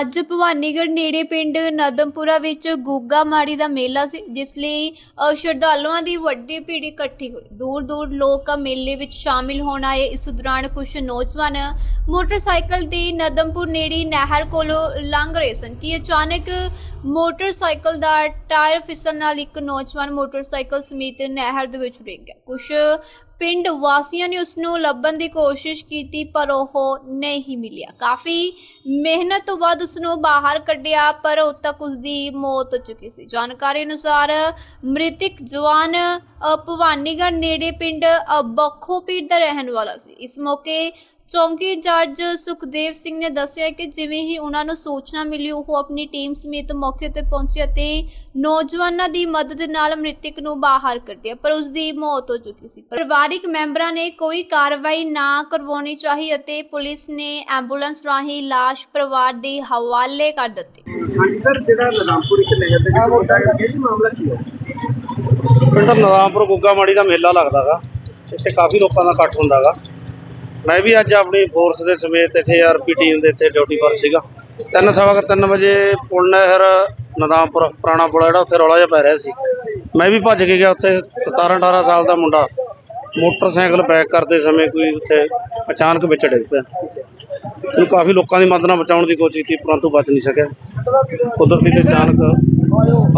ਅੱਜ ਭਵਾਨੀਗੜ੍ਹ ਨੇੜੇ ਪਿੰਡ ਨਦਮਪੁਰਾ ਵਿੱਚ ਗੁੱਗਾ ਮਾੜੀ ਦਾ ਮੇਲਾ ਸੀ ਜਿਸ ਲਈ ਅ, ਸ਼ਰਧਾਲੂਆਂ ਦੀ ਵੱਡੀ ਭੀੜ ਇਕੱਠੀ ਹੋਈ। ਦੂਰ ਦੂਰ ਲੋਕ ਮੇਲੇ ਵਿੱਚ ਸ਼ਾਮਿਲ ਹੋਣ ਆਏ। ਇਸ ਦੌਰਾਨ ਕੁਝ ਨੌਜਵਾਨ ਮੋਟਰਸਾਈਕਲ ਦੀ ਨਦਮਪੁਰ ਨੇੜੇ ਨਹਿਰ ਕੋਲੋਂ ਲੰਘ ਰਹੇ ਸਨ ਕਿ ਅਚਾਨਕ ਮੋਟਰਸਾਈਕਲ ਦਾ ਟਾਇਰ ਫਿਸਲਣ ਨਾਲ ਇੱਕ ਨੌਜਵਾਨ ਮੋਟਰਸਾਈਕਲ ਸਮੇਤ ਨਹਿਰ ਦੇ ਵਿੱਚ ਡਿੱਗ ਗਿਆ। ਕੁਝ ਪਿੰਡ ਵਾਸੀਆਂ ਨੇ ਉਸ ਨੂੰ ਲੱਭਣ ਦੀ ਕੋਸ਼ਿਸ਼ ਕੀਤੀ ਪਰ ਉਹ ਨਹੀਂ ਮਿਲਿਆ। ਕਾਫੀ ਮਿਹਨਤ ਤੋਂ ਬਾਅਦ ਉਸ ਨੂੰ ਬਾਹਰ ਕੱਢਿਆ ਪਰ ਉਦ ਤੱਕ ਉਸ ਦੀ ਮੌਤ ਹੋ ਚੁੱਕੀ ਸੀ। ਜਾਣਕਾਰੀ ਅਨੁਸਾਰ ਮ੍ਰਿਤਕ ਜਵਾਨ ਭਵਾਨੀਗੜ੍ਹ ਨੇੜੇ ਪਿੰਡ ਅ, ਬੱਖੋਪੀਰ ਦਾ ਰਹਿਣ ਵਾਲਾ ਸੀ। ਇਸ ਮੌਕੇ ਚੌਂਕੀ ਇੰਚਾਰਜ ਸੁਖਦੇਵ ਸਿੰਘ ਨੇ ਦੱਸਿਆ ਕਿ ਜਿਵੇਂ ਹੀ ਉਹਨਾਂ ਨੂੰ ਸੂਚਨਾ ਮਿਲੀ ਉਹ ਆਪਣੀ ਟੀਮ ਸਮੇਤ ਮੌਕੇ ਤੇ ਪਹੁੰਚੇ ਅਤੇ ਨੌਜਵਾਨਾਂ ਦੀ ਮਦਦ ਨਾਲ ਮ੍ਰਿਤਕ ਨੂੰ ਬਾਹਰ ਕੱਢਿਆ ਪਰ ਉਸ ਦੀ ਮੌਤ ਹੋ ਚੁੱਕੀ ਸੀ। ਪਰਿਵਾਰਿਕ ਮੈਂਬਰਾਂ ਨੇ ਕੋਈ ਕਾਰਵਾਈ ਨਾ ਕਰਵਾਉਣੀ ਚਾਹੀ ਅਤੇ ਪੁਲਿਸ ਨੇ ਐਂਬੂਲੈਂਸ ਰਾਹੀਂ ਲਾਸ਼ ਪਰਿਵਾਰ ਦੇ ਹਵਾਲੇ ਕਰ ਦਿੱਤੀ। ਹਾਂਜੀ ਸਰ ਜਿਹੜਾ ਨਦਾਮਪੁਰ ਇੱਕ ਨਹਿਰ ਦੇ ਵਿੱਚ ਮੁੰਡਾ ਹੈ ਕੀ ਮਾਮਲਾ ਕੀ ਹੈ? ਪਿੰਡ ਨਵਾਂਪੁਰ ਗੁੱਗਾ ਮਾੜੀ ਦਾ ਮੇਲਾ ਲੱਗਦਾਗਾ ਇੱਥੇ ਕਾਫੀ ਲੋਕਾਂ ਦਾ ਇਕੱਠ ਹੁੰਦਾਗਾ ਮੈਂ ਵੀ ਅੱਜ ਆਪਣੀ ਫੋਰਸ ਦੇ ਸਮੇਤ ਇੱਥੇ ਆਰਪੀ ਟੀਮ ਦੇ ਇੱਥੇ ਡਿਊਟੀ ਪਰ ਸੀਗਾ। ਤਿੰਨ ਸਵਾ ਕੁ ਤਿੰਨ ਵਜੇ ਪੁਲ ਨਹਿਰ ਨਦਾਮਪੁਰ ਪੁਰਾਣਾ ਪੁਲ ਜਿਹੜਾ ਉੱਥੇ ਰੌਲਾ ਜਿਹਾ ਪੈ ਰਿਹਾ ਸੀ। ਮੈਂ ਵੀ ਭੱਜ ਕੇ ਗਿਆ ਉੱਥੇ 17 18 ਸਾਲ ਦਾ ਮੁੰਡਾ। ਮੋਟਰਸਾਈਕਲ ਬੈਕ ਕਰਦੇ ਸਮੇਂ ਕੋਈ ਉੱਥੇ ਅਚਾਨਕ ਵਿੱਚ ਡਿੱਗ ਪਿਆ। ਉਹਨੂੰ ਕਾਫੀ ਲੋਕਾਂ ਦੀ ਮਦਦ ਨਾਲ ਬਚਾਉਣ ਦੀ ਕੋਸ਼ਿਸ਼ ਕੀਤੀ ਪਰੰਤੂ ਬਚ ਨਹੀਂ ਸਕਿਆ। ਕੁਦਰਤੀ ਤੇ ਅਚਾਨਕ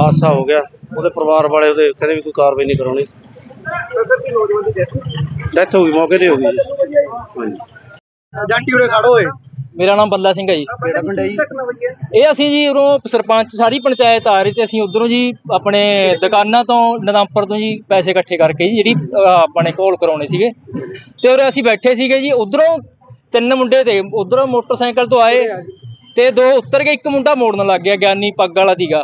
ਹਾਦਸਾ ਹੋ ਗਿਆ। ਉਹਦੇ ਪਰਿਵਾਰ ਵਾਲੇ ਉਹਦੇ ਕਹਿੰਦੇ ਵੀ ਕੋਈ ਕਾਰਵਾਈ ਨਹੀਂ ਕਰਾਉਣੀ। ਸਰ ਕੀ ਨੌਜਵਾਨ ਦੀ ਡੈਥ ਹੋ ਗਈ? ਮੌਕੇ ਤੇ ਹੋ ਗਈ ਜਾਂਟੀ ਉਰੇ ਖੜੋ ਓਏ। ਮੇਰਾ ਨਾਮ ਬੱਲਾ ਸਿੰਘ ਹੈ ਜੀ। ਕਿਹੜਾ ਪਿੰਡ ਹੈ ਇਹ ਅਸੀਂ ਜੀ ਉਰੋਂ ਸਰਪੰਚ ਸਾਰੀ ਪੰਚਾਇਤ ਆ ਰਹੀ ਤੇ ਅਸੀਂ ਉਧਰੋਂ ਜੀ ਆਪਣੇ ਦੁਕਾਨਾਂ ਤੋਂ ਨਦੰਪਰ ਤੋਂ ਜੀ ਪੈਸੇ ਇਕੱਠੇ ਕਰਕੇ ਜੀ ਜਿਹੜੀ ਆਪਣੇ ਕੋਲ ਕਰਾਉਣੇ ਸੀਗੇ। ਤੇ ਉਰੇ ਅਸੀਂ ਬੈਠੇ ਸੀਗੇ ਜੀ ਉਧਰੋਂ ਤਿੰਨ ਮੁੰਡੇ ਤੇ ਉਧਰੋਂ ਮੋਟਰਸਾਈਕਲ ਤੋਂ ਆਏ ਤੇ ਦੋ ਉੱਤਰ ਕੇ ਇੱਕ ਮੁੰਡਾ ਮੋੜਨ ਲੱਗ ਗਿਆ ਗਿਆਨੀ ਪੱਗ ਵਾਲਾ ਦੀਗਾ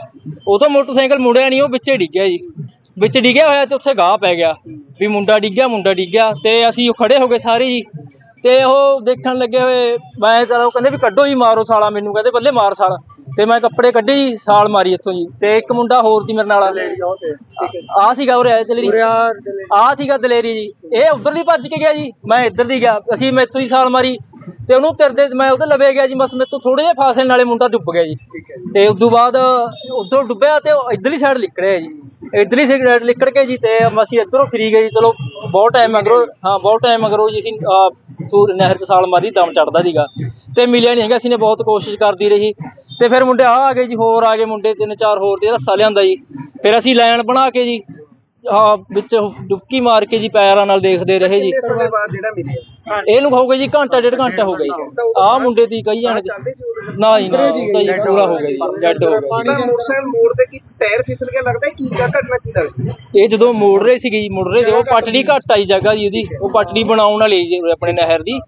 ਉਹ ਤੋਂ ਮੋਟਰਸਾਈਕਲ ਮੁੜਿਆ ਨਹੀਂ ਉਹ ਵਿੱਚੇ ਡਿੱਗਿਆ ਜੀ। ਵਿੱਚ ਡਿੱਗਿਆ ਹੋਇਆ ਤੇ ਉੱਥੇ ਗਾਹ ਪੈ ਗਿਆ ਵੀ ਮੁੰਡਾ ਡਿੱਗਿਆ ਮੁੰਡਾ ਡਿੱਗਿਆ ਤੇ ਅਸੀਂ ਖੜੇ ਹੋ ਗਏ ਸਾਰੇ ਜੀ। ਤੇ ਉਹ ਦੇਖਣ ਲੱਗੇ ਹੋਏ ਮੈਂ ਚਲੋ ਕਹਿੰਦੇ ਵੀ ਕੱਢੋ ਜੀ ਮਾਰੋ ਸਾਲਾ ਮੈਨੂੰ ਕਹਿੰਦੇ ਬੱਲੇ ਮਾਰ ਸਾਲ। ਤੇ ਮੈਂ ਕੱਪੜੇ ਕੱਢੇ ਜੀ ਸਾਲ ਮਾਰੀ ਇੱਥੋਂ ਜੀ। ਤੇ ਇੱਕ ਮੁੰਡਾ ਹੋਰ ਸੀ ਮੇਰੇ ਨਾਲ ਆ ਸੀਗਾ ਉਰੇ ਆਏ ਦਲੇਰੀ। ਆ ਸੀਗਾ ਦਲੇਰੀ ਜੀ। ਇਹ ਉਧਰ ਦੀ ਭੱਜ ਕੇ ਗਿਆ ਜੀ ਮੈਂ ਇੱਧਰ ਦੀ ਗਿਆ। ਅਸੀਂ ਮੈਥੋਂ ਹੀ ਸਾਲ ਮਾਰੀ। ਤੇ ਉਹਨੂੰ ਤਿਰਦੇ ਮੈਂ ਉਹਦੇ ਲਵੇ ਗਿਆ ਜੀ ਬਸ ਮੇਰੇ ਤੋਂ ਥੋੜੇ ਜਿਹਾ ਫਾਸਲੇ ਨਾਲੇ ਮੁੰਡਾ ਡੁੱਬ ਗਿਆ ਜੀ। ਤੇ ਉਸ ਤੋਂ ਬਾਅਦ ਉਧਰੋਂ ਡੁੱਬਿਆ ਤੇ ਉਹ ਇੱਧਰਲੀ ਸਾਈਡ ਲਿਕੜਿਆ ਜੀ। ਇੱਧਰਲੀ ਸਾਈਡ ਲਿਕੜ ਕੇ ਜੀ ਤੇ ਅਸੀਂ ਇੱਧਰੋਂ ਫਰੀ ਗਏ ਜੀ। ਚਲੋ ਬਹੁਤ ਟਾਈਮ ਮਗਰੋਂ ਹਾਂ ਬਹੁਤ ਟਾਈਮ ਮਗਰੋਂ ਜੀ ਅਸੀਂ ਅਹ, ਸੂਰ ਨਹਿਰ 'ਚ ਸਾਲ ਮਾਰੀ ਦਮ ਚੜਦਾ ਸੀਗਾ। ਤੇ ਮਿਲਿਆ ਨਹੀਂ ਹੈਗਾ ਅਸੀਂ ਨੇ ਬਹੁਤ ਕੋਸ਼ਿਸ਼ ਕਰਦੀ ਰਹੀ। ਤੇ ਫਿਰ ਮੁੰਡੇ ਆ ਆ ਗਏ ਜੀ ਹੋਰ ਆ ਗਏ ਮੁੰਡੇ ਤਿੰਨ ਚਾਰ ਹੋਰ ਤੇ ਰੱਸਾ ਲਿਆਂਦਾ ਜੀ। ਫਿਰ ਅਸੀਂ ਲਾਈਨ ਬਣਾ ਕੇ ਜੀ ਆ ਵਿੱਚ ਡੁਬਕੀ ਮਾਰ ਕੇ ਜੀ ਪੈਰਾਂ ਨਾਲ ਦੇਖਦੇ ਰਹੇ ਜੀ। ਕਿੰਨੇ ਸਮੇਂ ਬਾਅਦ ਜਿਹੜਾ ਮਿਲਿਆ? ਇਹਨੂੰ ਹੋਊਗਾ ਜੀ ਘੰਟਾ ਡੇਢ ਘੰਟਾ ਹੋ ਗਿਆ ਜੀ। ਆਹ ਮੁੰਡੇ ਦੀ ਕਹੀ ਜਾਣੇ ਨਾ ਜੀ ਨਾ ਤਾਂ ਜੀ ਪੂਰਾ ਹੋ ਗਿਆ ਜੀ ਡੈਡ ਹੋ ਗਿਆ ਜਿਹੜਾ ਮੋਟਰਸਾਈਕਲ ਮੋੜ ਤੇ ਕੀ ਟਾਇਰ ਫਿਸਲ ਗਿਆ ਲੱਗਦਾ ਕੀ ਕਾ ਘਟਨਾ ਕੀ ਲੱਗਦੀ ਇਹ ਜਦੋਂ ਮੋੜ ਰਹੇ ਸੀਗੇ ਜੀ ਮੁੜ ਰਹੇ ਸੀ ਉਹ ਪਟੜੀ ਘੱਟ ਆਈ ਜਗ੍ਹਾ ਜੀ ਉਹਦੀ। ਉਹ ਪਟੜੀ ਬਣਾਉਣ ਵਾਲੀ ਜੀ ਆਪਣੇ ਨਹਿਰ ਦੀ।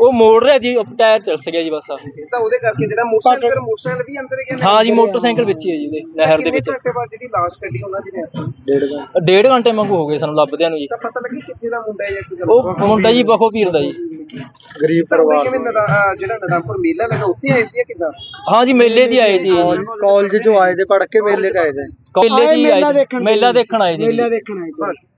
ਉਹ ਮੋੜ ਰਿਹਾ ਜੀ ਉਹ ਟਾਇਰ ਤਿਲਸ ਗਿਆ ਜੀ ਬਸ ਤਾਂ ਉਹਦੇ ਕਰਕੇ ਜਿਹੜਾ ਮੋਟਰਸਾਈਕਲ ਫਿਰ ਮੋਟਰਸਾਈਕਲ ਵੀ ਅੰਦਰ ਗਿਆ ਹਾਂ ਜੀ ਮੋਟਰਸਾਈਕਲ ਵਿੱਚ ਹੀ ਹੈ ਜੀ ਉਹਦੇ ਨਹਿਰ ਦੇ ਵਿੱਚ। ਘੰਟੇ ਬਾਅਦ ਜਿਹੜੀ ਲਾਸ਼ ਕੱਢੀ ਉਹਨਾਂ ਦੀ ਨੇ ਡੇਢ ਘੰਟੇ। ਹੋ ਗਏ ਸਾਨੂੰ ਲੱਭਦਿਆਂ ਨੂੰ ਜੀ। ਤਾਂ ਪਤਾ ਲੱਗੀ ਕਿੱਥੇ ਦਾ ਮੁੰਡਾ ਹੈ ਜਾਂ ਕੀ ਗੱਲ ਉਹ ਮੁੰਡਾ ਜੀ ਬਖੋ ਪੀਰ ਦਾ ਜੀ। ਗਰੀਬ ਪਰਿਵਾਰ ਕਿਵੇਂ ਨਦਾ ਅਹ ਜਿਹੜਾ ਨਦਾਮਪੁਰ ਮੇਲਾ ਲੱਗਾ ਉੱਥੇ ਆਏ ਸੀ ਜਾਂ ਕਿੱਦਾਂ? ਹਾਂ ਜੀ ਮੇਲੇ ਦੀ ਆਏ ਜੀ ਕਾਲਜ ਚੋਂ ਆਏ ਤੇ ਪੜ ਕੇ ਮੇਲੇ ਤੇ ਆਏ ਤੇ। ਮੇਲੇ ਦੀ ਆਏ ਜੀ, ਮੇਲਾ ਦੇਖਣ ਆਏ ਜੀ ਦੇਖਣ ਆਏ ਤੇ